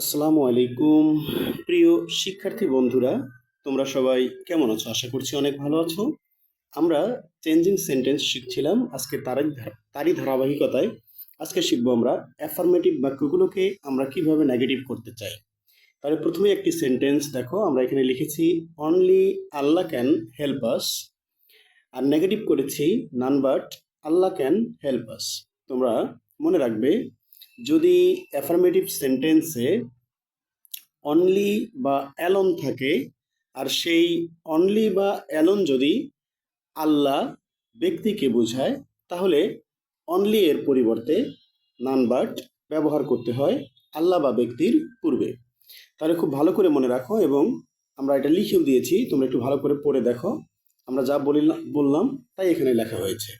আসসালামু আলাইকুম। প্রিয় শিক্ষার্থী বন্ধুরা, তোমরা সবাই কেমন আছো? আশা করছি অনেক ভালো আছো। আমরা চেঞ্জিং সেন্টেন্স শিখছিলাম আজকে তারই তারই ধারাবাহিকতায়। আজকে শিখব আমরা অ্যাফার্মেটিভ বাক্যগুলোকে আমরা কীভাবে নেগেটিভ করতে চাই। তাহলে প্রথমে একটি সেন্টেন্স দেখো, আমরা এখানে লিখেছি only Allah can help us R negative করেছি none but Allah can help us তোমরা মনে রাখবে যদি অ্যাফার্মেটিভ সেন্টেন্সে অনলি বা অ্যালন থাকে, আর সেই অনলি বা অ্যালন যদি আল্লাহ ব্যক্তিকে বোঝায়, তাহলে অনলি এর পরিবর্তে নান বাট ব্যবহার করতে হয় আল্লাহ বা ব্যক্তির পূর্বে। তাহলে খুব ভালো করে মনে রাখো এবং আমরা এটা লিখেও দিয়েছি, তোমরা একটু ভালো করে পড়ে দেখো। আমরা যা বলিলাম বললাম, তাই এখানে লেখা হয়েছে।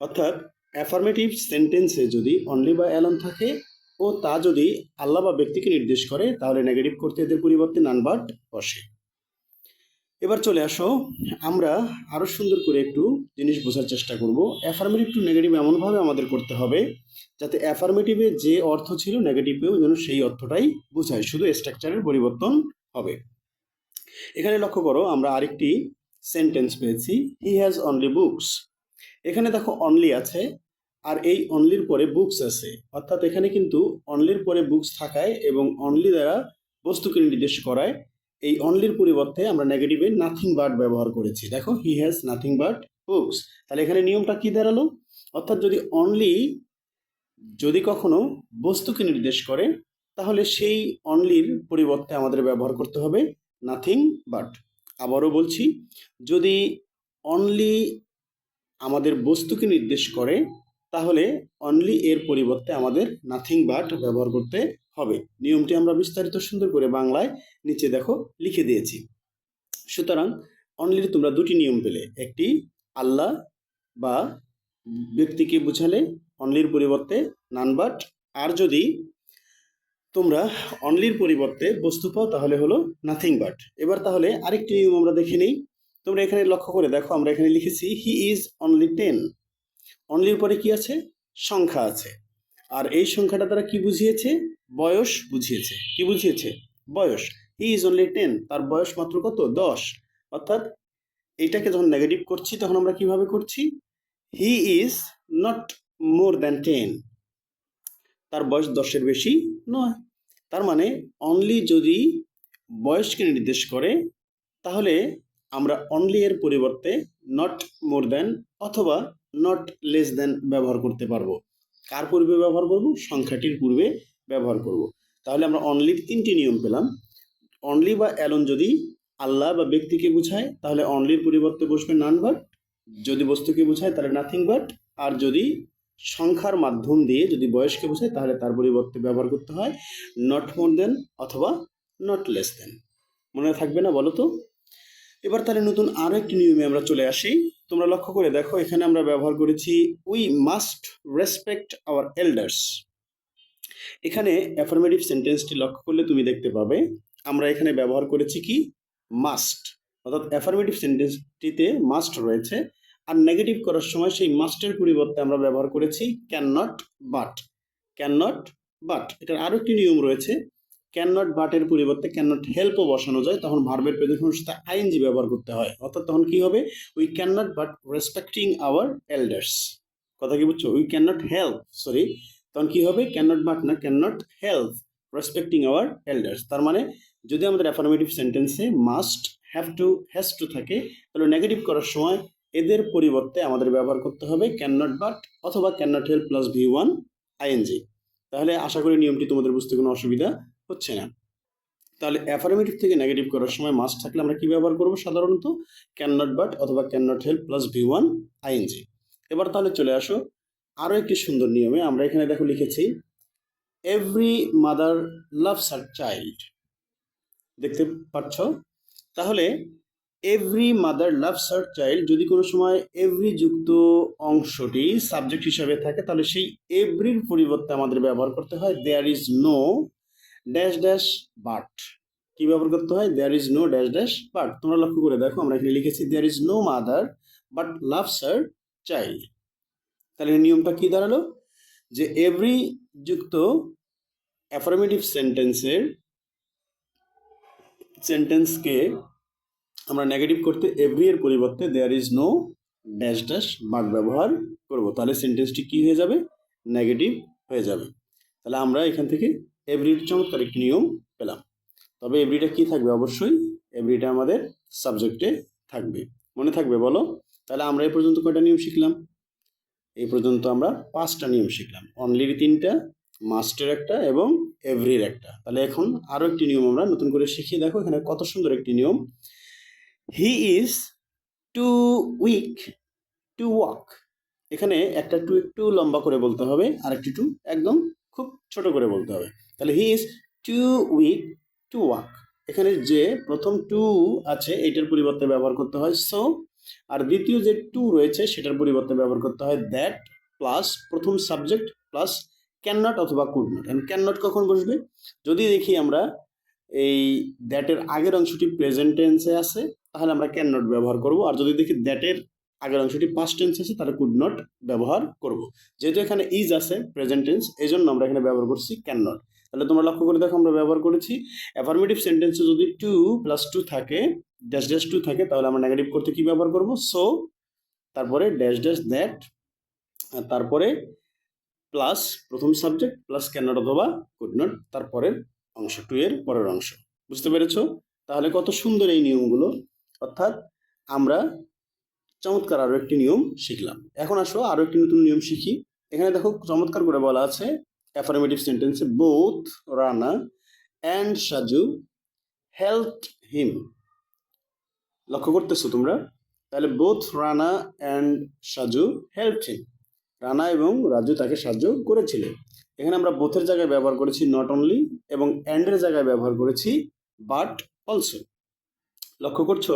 অর্থাৎ অ্যাফার্মেটিভ সেন্টেন্সে যদি অনলি বা অ্যালন থাকে, ও তা যদি আল্লাহ বা ব্যক্তিকে নির্দেশ করে, তাহলে নেগেটিভ করতে এদের পরিবর্তে নানবাট বসে। এবার চলে আসো, আমরা আরও সুন্দর করে একটু জিনিস বোঝার চেষ্টা করব। অ্যাফার্মেটিভ টু নেগেটিভ এমনভাবে আমাদের করতে হবে, যাতে অ্যাফার্মেটিভে যে অর্থ ছিল নেগেটিভেও যেন সেই অর্থটাই বোঝায়, শুধু স্ট্রাকচারের পরিবর্তন হবে। এখানে লক্ষ্য করো, আমরা আরেকটি সেন্টেন্স পেয়েছি হি হ্যাজ অনলি বুকস এখানে দেখো অনলি আছে, আর এই অনলির পরে বুকস আছে। অর্থাৎ এখানে কিন্তু অনলির পরে বুকস থাকায় এবং অনলি দ্বারা বস্তুকে নির্দেশ করায়। এই অনলির পরিবর্তে আমরা নেগেটিভে নাথিং বাট ব্যবহার করেছি। দেখো he has nothing but books তাহলে এখানে নিয়মটা কি দাঁড়াল? অর্থাৎ যদি অনলি যদি কখনো বস্তুকে নির্দেশ করে, তাহলে সেই অনলির পরিবর্তে আমাদের ব্যবহার করতে হবে নাথিং বাট আবারও বলছি, যদি অনলি আমাদের বস্তুকে নির্দেশ করে, তাহলে অনলি এর পরিবর্তে আমাদের নাথিং বাট ব্যবহার করতে হবে। নিয়মটি আমরা বিস্তারিত সুন্দর করে বাংলায় নিচে দেখো লিখে দিয়েছি। সুতরাং অনলির তোমরা দুটি নিয়ম পেলে। একটি আল্লাহ বা ব্যক্তিকে বুঝালে অনলির পরিবর্তে নান বাট আর যদি তোমরা অনলির পরিবর্তে বস্তু পাও, তাহলে হলো নাথিং বাট এবার তাহলে আরেকটি নিয়ম আমরা দেখে নিই। তোমরা এখানে লক্ষ্য করে দেখো, আমরা এখানে লিখেছি হি ইজ অনলি টেন অনলির পরে কি আছে? সংখ্যা আছে। আর এই সংখ্যাটা তারা কি বুঝিয়েছে? বয়স বুঝিয়েছে। কি বুঝিয়েছে? বয়স। হি ইজ অনলি টেন তার বয়স মাত্র কত? দশ। অর্থাৎ এইটাকে যখন নেগেটিভ করছি, তখন আমরা কীভাবে করছি? He is not more than ten তার বয়স দশের বেশি নয়। তার মানে অনলি যদি বয়সকে নির্দেশ করে, তাহলে আমরা অনলি এর পরিবর্তে নট মোর দ্যান অথবা নট লেস দ্যান ব্যবহার করতে পারব। কার পূর্বে ব্যবহার করব? সংখ্যাটির পূর্বে ব্যবহার করব। তাহলে আমরা অনলির তিনটি নিয়ম পেলাম। অনলি বা অ্যালন যদি আল্লাহ বা ব্যক্তিকে বোঝায়, তাহলে অনলির পরিবর্তে বসবে নান বাট যদি বস্তুকে বোঝায়, তাহলে নাথিং বাট আর যদি সংখ্যার মাধ্যম দিয়ে যদি বয়সকে বোঝায়, তাহলে তার পরিবর্তে ব্যবহার করতে হয় নট মোর দেন অথবা নট লেস দেন মনে থাকবে না বলো তো? এবার তাহলে নতুন আরও একটি নিয়মে আমরা চলে আসি। তোমরা লক্ষ্য করে দেখো, এখানে আমরা ব্যবহার করেছি we must respect our elders এখানে অ্যাফার্মেটিভ সেন্টেন্সটি লক্ষ্য করলে তুমি দেখতে পাবে, আমরা এখানে ব্যবহার করেছি কি? মাস্ট অর্থাৎ অ্যাফার্মেটিভ সেন্টেন্সটিতে মাস্ট রয়েছে, আর নেগেটিভ করার সময় সেই মাস্টের পরিবর্তে আমরা ব্যবহার করেছি cannot but cannot but এটার আরও একটি নিয়ম রয়েছে ক্যান নট বাটের পরিবর্তে ক্যান নট হেল্পও বসানো যায়, তখন ভার্বের প্রেজেন্টেশনের সাথে আইএনজি ব্যবহার করতে হয়। অর্থাৎ তখন কি হবে? We cannot but respecting our elders কথা কি বুঝছ? We cannot help sorry তখন কি হবে? ক্যান নট বাট না cannot help respecting our elders তার মানে যদি আমাদের অ্যাফার্মেটিভ সেন্টেন্সে must have to has to থাকে, তাহলে নেগেটিভ করার সময় এদের পরিবর্তে আমাদের ব্যবহার করতে হবে ক্যান নট বাট অথবা cannot help plus V one I N G তাহলে আশা করি নিয়মটি তোমাদের বুঝতে কোনো অসুবিধা হচ্ছে না। তাহলে অ্যাফার্মেটিভ থেকে নেগেটিভ করার সময় মাস্ট থাকলে আমরা কি ব্যবহার করব সাধারণত? ক্যান নট বাট অথবা cannot help plus V one I N G এবার তাহলে চলে আসো আরও একটি সুন্দর নিয়মে। আমরা এখানে দেখো লিখেছি every mother loves her child দেখতে পাচ্ছ? তাহলে every mother loves her child যদি কোনো সময় এভরি যুক্ত অংশটি সাবজেক্ট হিসাবে থাকে, তাহলে সেই এভরির পরিবর্তে আমাদের ব্যবহার করতে হয় there is no dash dash but কি ব্যবহার করতে হয়? There is no dash dash but তোমরা লক্ষ্য করে দেখো, আমরা এখানে লিখেছি there is no mother but loves her child তাহলে নিয়মটা কি দাঁড়াল? যে এভরি যুক্ত অ্যাফার্মেটিভ সেন্টেন্সের সেন্টেন্সকে আমরা নেগেটিভ করতে এভরি এর পরিবর্তে there is no dash dash but ব্যবহার করব। তাহলে সেন্টেন্সটি কি হয়ে যাবে? নেগেটিভ হয়ে যাবে। তাহলে আমরা এখান থেকে এভরির চমৎকার একটি নিয়ম পেলাম। তবে এভরিটা কি থাকবে? অবশ্যই এভরিটা আমাদের সাবজেক্টে থাকবে। মনে থাকবে বলো? তাহলে আমরা এই পর্যন্ত কয়টা নিয়ম শিখলাম? এই পর্যন্ত আমরা পাঁচটা নিয়ম শিখলাম। অনলির তিনটা মাস্টের একটা এবং এভরির একটা। তাহলে এখন আরও একটি নিয়ম আমরা নতুন করে শিখিয়ে দেখো। এখানে কত সুন্দর একটি নিয়ম। He is too weak to walk এখানে একটা টু একটু লম্বা করে বলতে হবে আর একটি টু একদম খুব ছোট করে বলতে হবে। তাহলে he is too weak to walk এখানে যে প্রথম টু আছে, এটার পরিবর্তে ব্যবহার করতে হয় সো আর দ্বিতীয় যে টু রয়েছে, সেটার পরিবর্তে ব্যবহার করতে হয় দ্যাট প্লাস প্রথম সাবজেক্ট প্লাস ক্যান নট অথবা could not and cannot কখন বসবে? যদি দেখি আমরা এই দ্যাটের আগের অংশটি প্রেজেন্ট টেন্সে আছে, তাহলে আমরা ক্যান নট ব্যবহার করব। আর যদি দেখি দ্যাটের আগের অংশটি পাস্ট টেন্স আছে, তাহলে কুড নট ব্যবহার করব। যেহেতু এখানে ইজ আছে প্রেজেন্ট টেন্স এই জন্য আমরা এখানে ব্যবহার করছি ক্যান নট তাহলে তোমরা লক্ষ্য করে দেখো আমরা ব্যবহার করেছি। অ্যাফার্মেটিভ সেন্টেন্সে যদি টু প্লাস টু থাকে ড্যাশ ড্যাশ টু থাকে, তাহলে আমরা নেগেটিভ করতে কি ব্যবহার করব? সো তারপরে ড্যাশ ড্যাশ দ্যাট তারপরে প্লাস প্রথম সাবজেক্ট প্লাস ক্যানট অথবা কুড নট তারপরের অংশ টু এর পরের অংশ। বুঝতে পেরেছ? তাহলে কত সুন্দর এই নিয়মগুলো। অর্থাৎ আমরা চমৎকার আরও একটি নিয়ম শিখলাম। এখন আসো আরও একটি নতুন নিয়ম শিখি। এখানে দেখো চমৎকার করে বলা আছে অ্যাফার্মেটিভ সেন্টেন্সে both Rana and Saju help him লক্ষ্য করতেছো তোমরা? তাহলে both Rana and Saju help him Rana এবং রাজু তাকে সাহায্য করেছিলেন এখানে আমরা বোথের জায়গায় ব্যবহার করেছি নট অনলি এবং অ্যান্ডের জায়গায় ব্যবহার করেছি বাট অলসো লক্ষ্য করছ?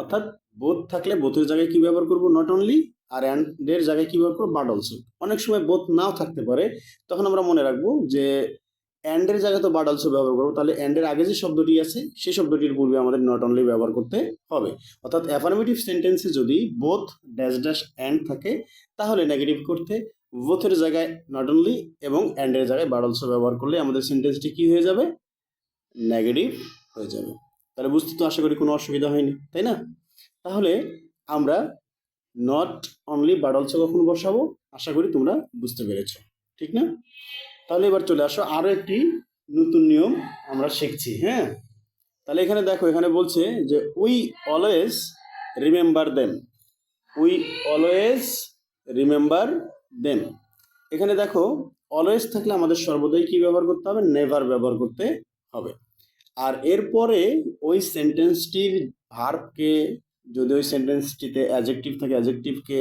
অর্থাৎ বোথ থাকলে বোথের জায়গায় কি ব্যবহার করব? নট অনলি আর অ্যান্ডের জায়গায় কি ব্যবহার করব? বাট অলসো অনেক সময় বোথ নাও থাকতে পারে। তখন আমরা মনে রাখব যে অ্যান্ডের জায়গায় তো বাট অলসো ব্যবহার করব। তাহলে অ্যান্ডের আগে যে শব্দটি আছে, সেই শব্দটির পূর্বে আমাদের নট অনলি ব্যবহার করতে হবে। অর্থাৎ অ্যাফার্মেটিভ সেন্টেন্সে যদি বোথ ড্যাশ ড্যাশ অ্যান্ড থাকে, তাহলে নেগেটিভ করতে বোথের জায়গায় নট অনলি এবং অ্যান্ডের জায়গায় বাট অলসো ব্যবহার করলে আমাদের সেন্টেন্সটি কি হয়ে যাবে? নেগেটিভ হয়ে যাবে। তাহলে বুঝতে তো আশা করি কোনো অসুবিধা হয়নি, তাই না? তাহলে আমরা নট অনলি বাট অলসো কখন বসাবো? আশা করি তোমরা বুঝতে পেরেছ। ঠিক না? তাহলে এবার চলে আসো আরও একটি নতুন নিয়ম আমরা শিখছি হ্যাঁ? তাহলে এখানে দেখো, এখানে বলছে যে we always remember them we always remember them এখানে দেখো অলওয়েজ থাকলে আমাদের সর্বদাই কি ব্যবহার করতে হবে? নেভার ব্যবহার করতে হবে। আর এরপরে ওই সেন্টেন্সটির ভার্বকে যদি ওই সেন্টেন্সটিতে অ্যাজেক্টিভ থাকে অ্যাজেক্টিভকে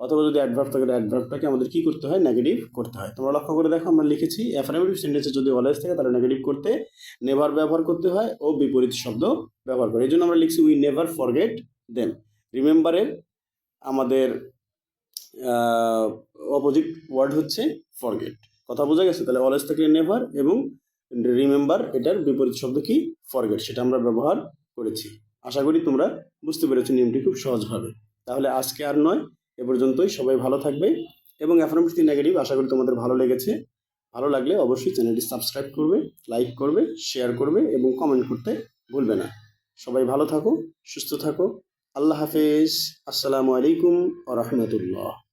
অথবা যদি অ্যাডভার্ব থাকে অ্যাডভার্বটাকে আমাদের কী করতে হয়? নেগেটিভ করতে হয়। তোমরা লক্ষ্য করে দেখো, আমরা লিখেছি অ্যাফার্মেটিভ সেন্টেন্সে যদি অলওয়েজ থাকে, তাহলে নেগেটিভ করতে নেভার ব্যবহার করতে হয় ও বিপরীত শব্দ ব্যবহার করে। এই জন্য আমরা লিখছি উই নেভার ফরগেট দেন রিমেম্বারের আমাদের অপোজিট ওয়ার্ড হচ্ছে ফরগেট কথা বোঝা গেছে? তাহলে অলওয়েজ থাকলে নেভার এবং রিমেম্বার এটার বিপরীত শব্দ কি? ফরগেট সেটা আমরা ব্যবহার করেছি। আশা করি তোমরা বুঝতে পেরেছ নিয়মটি খুব সহজভাবে। তাহলে আজকে আর নয়, এ পর্যন্তই। সবাই ভালো থাকবে এবং অ্যাফার্মেটিভ নেগেটিভ আশা করি তোমাদের ভালো লেগেছে। ভালো লাগলে অবশ্যই চ্যানেলটি সাবস্ক্রাইব করবে লাইক করবে শেয়ার করবে এবং কমেন্ট করতে ভুলবে না। সবাই ভালো থাকো, সুস্থ থাকো। আল্লাহ হাফেজ। আসসালামু আলাইকুম আ রহমতুল্লাহ।